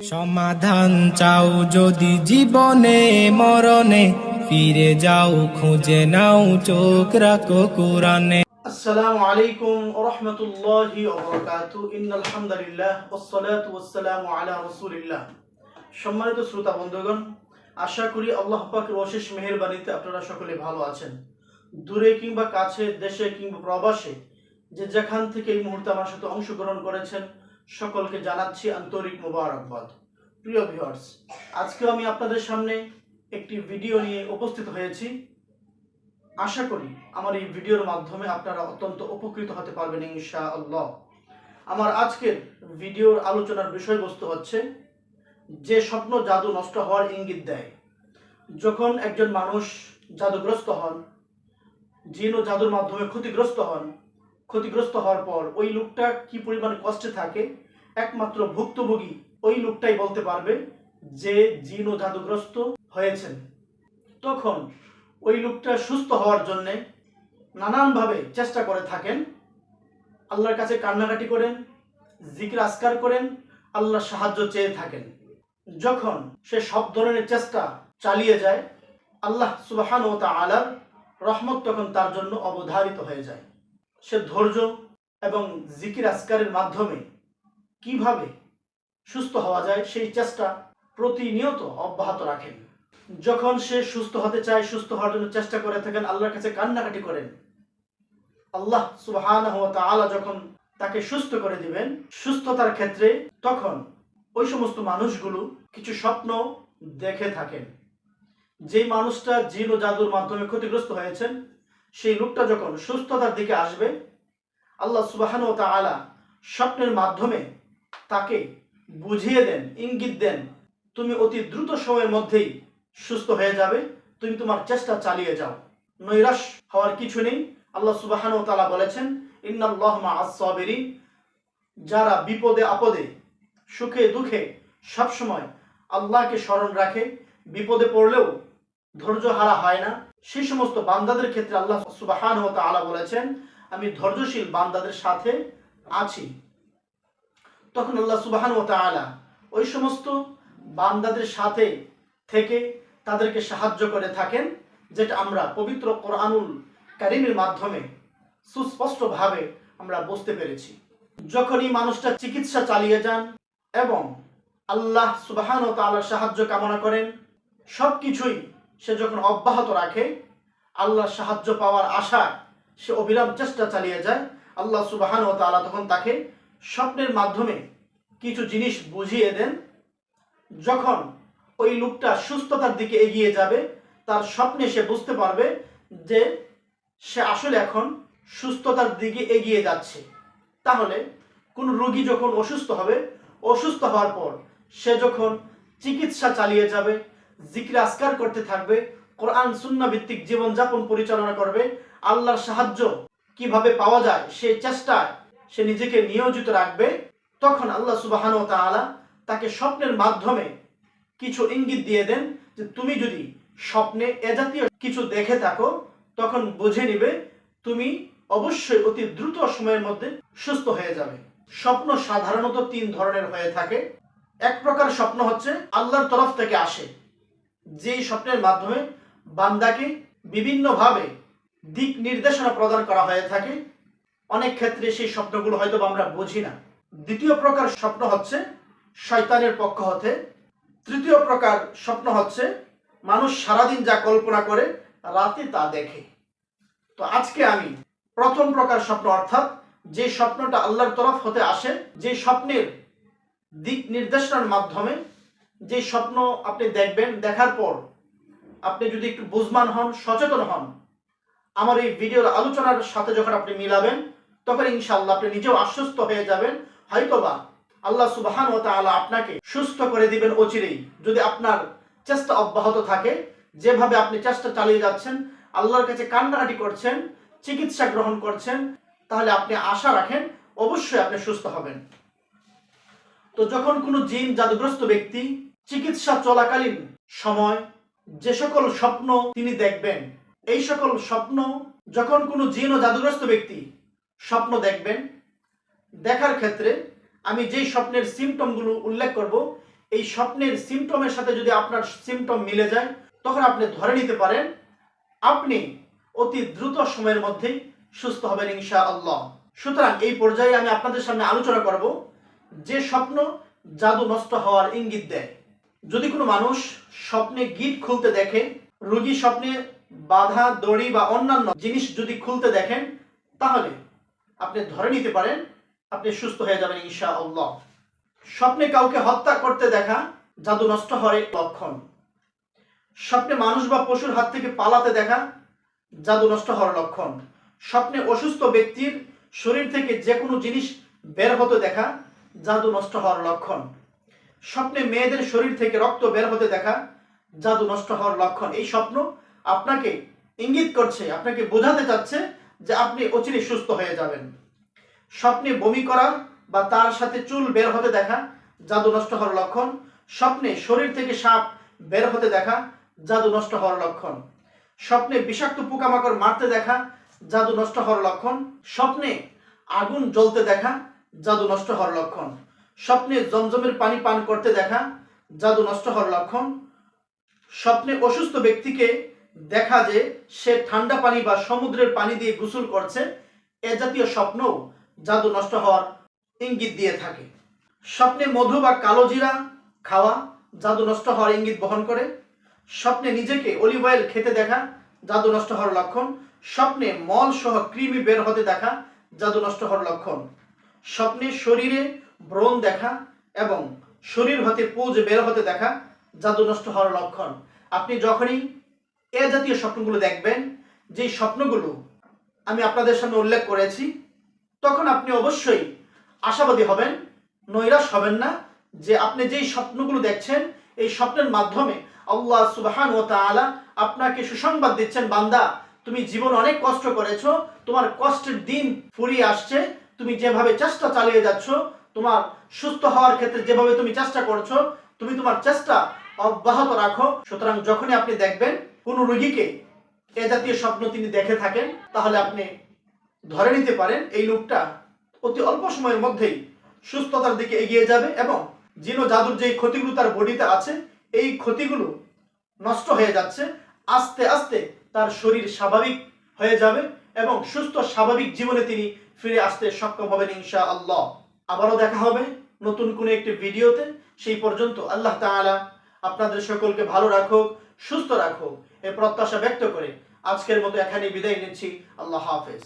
সমাধান চাও যদি জীবনে, মরণে, ফিরে যাও, খুঁজে নাও, চোখ রাখো কোরআনে। আসসালামু আলাইকুম ইন্নাল হামদুলিল্লাহ আলা রাসূলিল্লাহ। সম্মানিত শ্রোতা বন্ধুগণ, আশা করি আল্লাহ পাকের অশেষ মেহেরবানিতে আপনারা সকলে ভালো আছেন। দূরে কিংবা কাছে, দেশে কিংবা প্রবাসে, যে যেখান থেকে এই মুহূর্তে আমার সাথে অংশগ্রহণ করেছেন সকলকে জানাচ্ছি আন্তরিক মোবারকবাদ। প্রিয় ভিউয়ার্স আজকে আমি আপনাদের সামনে একটি ভিডিও নিয়ে উপস্থিত হয়েছি। আশা করি আমার এই ভিডিওর মাধ্যমে আপনারা অত্যন্ত উপকৃত হতে পারবেন ইনশা আল্লাহ আমার আজকের ভিডিওর আলোচনার বিষয়বস্তু হচ্ছে, যে স্বপ্ন জাদু নষ্ট হওয়ার ইঙ্গিত দেয়। যখন একজন মানুষ জাদুগ্রস্ত হন, জিন ও জাদুর মাধ্যমে ক্ষতিগ্রস্ত হন ক্ষতিগ্রস্ত হওয়ার পর ওই লোকটা কি পরিমাণ কষ্টে থাকে? একমাত্র ভুক্তভোগী ওই লোকটাই বলতে পারবে যে জিন ও জাদুগ্রস্ত হয়েছেন। তখন ওই লোকটা সুস্থ হওয়ার জন্যে নানানভাবে চেষ্টা করে থাকেন। আল্লাহর কাছে কান্নাকাটি করেন, জিকির আসকার করেন, আল্লাহর সাহায্য চেয়ে থাকেন। যখন সে সব ধরনের চেষ্টা চালিয়ে যায়, আল্লাহ সুবাহান ও তা আলার রহমত তখন তার জন্য অবধারিত হয়ে যায়। সে ধৈর্য এবং জিকির আসকারের মাধ্যমে কীভাবে সুস্থ হওয়া যায় সেই চেষ্টা প্রতিনিয়ত অব্যাহত রাখেন। যখন সে সুস্থ হতে চায়, সুস্থ হওয়ার জন্য চেষ্টা করে থাকেন, আল্লাহর কাছে কান্নাকাটি করেন। আল্লাহ সুবহানাহু ওয়া তাআলা যখন তাকে সুস্থ করে দিবেন, সুস্থতার ক্ষেত্রে তখন ওই সমস্ত মানুষগুলো কিছু স্বপ্ন দেখে থাকেন। যেই মানুষটা জিন ও জাদুর মাধ্যমে ক্ষতিগ্রস্ত হয়েছেন সেই লোকটা যখন সুস্থতার দিকে আসবে, আল্লাহ সুবহানাহু ওয়া তাআলা স্বপ্নের মাধ্যমে তাকে বুঝিয়ে দেন, ইঙ্গিত দেন, তুমি অতি দ্রুত সময়ের মধ্যেই সুস্থ হয়ে যাবে, তুমি তোমার চেষ্টা চালিয়ে যাও। নৈরাশ হওয়ার কিছু নেই। আল্লাহ সুবাহান ও তালা বলেছেন, ইন্নাল্লাহ মা যারা বিপদে আপদে, সুখে দুঃখে সবসময় আল্লাহকে স্মরণ রাখে, বিপদে পড়লেও ধৈর্য হারা হয় না। সেই সমস্ত বান্দাদের ক্ষেত্রে আল্লাহ সুবাহান ও তালা বলেছেন, আমি ধৈর্যশীল বান্দাদের সাথে আছি। তখন আল্লাহ সুবাহান ও তালা ওই সমস্ত বান্দাদের সাথে থেকে তাদেরকে সাহায্য করে থাকেন, যেটা আমরা পবিত্র কোরআনুল কারিমের মাধ্যমে সুস্পষ্টভাবে আমরা বুঝতে পেরেছি। যখনই মানুষটা চিকিৎসা চালিয়ে যান এবং আল্লাহ সুবাহান ও তাআলার সাহায্য কামনা করেন সব কিছুই সে যখন অব্যাহত রাখে, আল্লাহর সাহায্য পাওয়ার আশায় সে অবিরাম চেষ্টা চালিয়ে যায়। আল্লাহ সুবাহান ও তাআলা তখন তাকে স্বপ্নের মাধ্যমে কিছু জিনিস বুঝিয়ে দেন। যখন ওই লোকটা সুস্থতার দিকে এগিয়ে যাবে, তার স্বপ্নে সে বুঝতে পারবে যে সে আসলে এখন সুস্থতার দিকে এগিয়ে যাচ্ছে। তাহলে কোন রোগী যখন অসুস্থ হবে, অসুস্থ হওয়ার পর সে যখন চিকিৎসা চালিয়ে যাবে জিক্র আসকার করতে থাকবে, কোরআন সুন্না ভিত্তিক জীবনযাপন পরিচালনা করবে, আল্লাহর সাহায্য কীভাবে পাওয়া যায়, সে চেষ্টায় সে নিজেকে নিয়োজিত রাখবে, তখন আল্লাহ সুবাহান ও তাআলা তাকে স্বপ্নের মাধ্যমে কিছু ইঙ্গিত দিয়ে দেন যে তুমি যদি স্বপ্নে এ জাতীয় কিছু দেখে থাকো, তখন বুঝে নিবে তুমি অবশ্যই অতি দ্রুত সময়ের মধ্যে সুস্থ হয়ে যাবে। স্বপ্ন সাধারণত তিন ধরনের হয়ে থাকে। এক প্রকার স্বপ্ন হচ্ছে, আল্লাহর তরফ থেকে আসে। যেই স্বপ্নের মাধ্যমে বান্দাকে বিভিন্নভাবে দিক নির্দেশনা প্রদান করা হয়ে থাকে, অনেক ক্ষেত্রে সেই স্বপ্নগুলো হয়তো আমরা বুঝি না। দ্বিতীয় প্রকার স্বপ্ন হচ্ছে শয়তানের পক্ষ হতে। তৃতীয় প্রকার স্বপ্ন হচ্ছে মানুষ সারাদিন যা কল্পনা করে, রাতে তা দেখে। তো আজকে আমি প্রথম প্রকার স্বপ্ন, অর্থাৎ যে স্বপ্নটা আল্লাহর তরফ হতে আসে, যে স্বপ্নের দিক নির্দেশনার মাধ্যমে যে স্বপ্ন আপনি দেখবেন, দেখার পর আপনি যদি একটু বুঝমান হন, সচেতন হন, আমার এই ভিডিওর আলোচনার সাথে যখন আপনি মিলাবেন, তখন ইনশাআল্লাহ আপনি নিজেও আশ্বস্ত হয়ে যাবেন। হয়তোবা আল্লাহ সুবাহান ও তাআলা আপনাকে সুস্থ করে দিবেন অচিরেই। যদি আপনার চেষ্টা অব্যাহত থাকে, যেভাবে আপনি চেষ্টা চালিয়ে যাচ্ছেন, আল্লাহর কাছে কান্নাকাটি করছেন, চিকিৎসা গ্রহণ করছেন, তাহলে আপনি আশা রাখেন অবশ্যই আপনি সুস্থ হবেন। তো যখন কোনো জিন জাদুগ্রস্ত ব্যক্তি চিকিৎসা চলাকালীন সময় যে সকল স্বপ্ন তিনি দেখবেন, এই সকল স্বপ্ন যখন কোনো জিন ও জাদুগ্রস্ত ব্যক্তি স্বপ্ন দেখবেন, দেখার ক্ষেত্রে আমি যেই স্বপ্নের সিমটমগুলো উল্লেখ করব, এই স্বপ্নের সিমটমের সাথে যদি আপনার সিমটম মিলে যায়, তখন আপনি ধরে নিতে পারেন, আপনি অতি দ্রুত সময়ের মধ্যেই সুস্থ হবেন ইনশা আল্লাহ সুতরাং এই পর্যায়ে আমি আপনাদের সামনে আলোচনা করব, যে স্বপ্ন জাদু নষ্ট হওয়ার ইঙ্গিত দেয়। যদি কোনো মানুষ স্বপ্নে গিট খুলতে দেখে, রোগী স্বপ্নে বাধা, দড়ি বা অন্যান্য জিনিস যদি খুলতে দেখেন, তাহলে আপনি ধরে নিতে পারেন আপনি সুস্থ হয়ে যাবেন ইনশা আল্লাহ স্বপ্নে কাউকে হত্যা করতে দেখা জাদু নষ্ট হওয়ার লক্ষণ। স্বপ্নে মানুষ বা পশুর হাত থেকে পালাতে দেখা জাদু নষ্ট হওয়ার লক্ষণ। স্বপ্নে অসুস্থ ব্যক্তির শরীর থেকে যে কোনো জিনিস বের হতে দেখা জাদু নষ্ট হওয়ার লক্ষণ। স্বপ্নে মেয়েদের শরীর থেকে রক্ত বের হতে দেখা জাদু নষ্ট হওয়ার লক্ষণ। এই স্বপ্ন আপনাকে ইঙ্গিত করছে, আপনাকে বোঝাতে চাচ্ছে যে আপনি অচিরে সুস্থ হয়ে যাবেন। স্বপ্নে বমি করা বা তার সাথে চুল বের হতে দেখা জাদু নষ্ট হওয়ার লক্ষণ। স্বপ্নে শরীর থেকে সাপ বের হতে দেখা জাদু নষ্ট হওয়ার লক্ষণ। স্বপ্নে বিষাক্ত পোকামাকড় মারতে দেখা জাদু নষ্ট হওয়ার লক্ষণ। স্বপ্নে আগুন জ্বলতে দেখা জাদু নষ্ট হওয়ার লক্ষণ। স্বপ্নে জমজমের পানি পান করতে দেখা, জাদু নষ্ট হওয়ার লক্ষণ। স্বপ্নে অসুস্থ ব্যক্তিকে দেখা যে সে ঠান্ডা পানি বা সমুদ্রের পানি দিয়ে গোসল করছে, এ জাতীয় স্বপ্নও জাদু নষ্ট হওয়ার ইঙ্গিত দিয়ে থাকে। স্বপ্নে মধু বা কালো জিরা খাওয়া জাদু নষ্ট হওয়ার ইঙ্গিত বহন করে। স্বপ্নে নিজেকে অলিভ অয়েল খেতে দেখা, জাদু নষ্ট হওয়ার লক্ষণ। স্বপ্নে মল সহ কৃমি বের হতে দেখা, জাদু নষ্ট হওয়ার লক্ষণ। স্বপ্নে শরীরে ব্রণ দেখা এবং শরীর হতে পুজ বের হতে দেখা জাদু নষ্ট হওয়ার লক্ষণ। আপনি যখনই এ জাতীয় স্বপ্নগুলো দেখবেন, যেই স্বপ্নগুলো আমি আপনাদের সামনে উল্লেখ করেছি, তখন আপনি অবশ্যই আশাবাদী হবেন, নৈরাশ হবেন না যে আপনি যেই স্বপ্নগুলো দেখছেন, এই স্বপ্নের মাধ্যমে আল্লাহ সুবহান ও তাআলা আপনাকে সুসংবাদ দিচ্ছেন, বান্দা, তুমি জীবন অনেক কষ্ট করেছ, তোমার কষ্টের দিন ফুরিয়ে আসছে তুমি যেভাবে চেষ্টা চালিয়ে যাচ্ছ, তোমার সুস্থ হওয়ার ক্ষেত্রে যেভাবে তুমি চেষ্টা করছ, তুমি তোমার চেষ্টা অব্যাহত রাখো। সুতরাং যখনই আপনি দেখবেন কোনো রোগীকে এ জাতীয় স্বপ্ন তিনি দেখে থাকেন, তাহলে আপনি ধরে নিতে পারেন এই লোকটা অতি অল্প সময়ের মধ্যেই সুস্থতার দিকে এগিয়ে যাবে এবং জিনো জাদুর যেই ক্ষতিগুলো তার বডিতে আছে, এই ক্ষতিগুলো নষ্ট হয়ে যাচ্ছে। আস্তে আস্তে তার শরীর স্বাভাবিক হয়ে যাবে এবং সুস্থ স্বাভাবিক জীবনে তিনি ফিরে আসতে সক্ষম হবেন ইনশা আল্লাহ আবারও দেখা হবে নতুন কোনো একটি ভিডিওতে। সেই পর্যন্ত আল্লাহ তাআলা আপনাদের সকলকে ভালো রাখুক, সুস্থ রাখুক। এ প্রত্যাশা ব্যক্ত করে আজকের মতো এখানে বিদায় নিচ্ছি। আল্লাহ হাফেজ।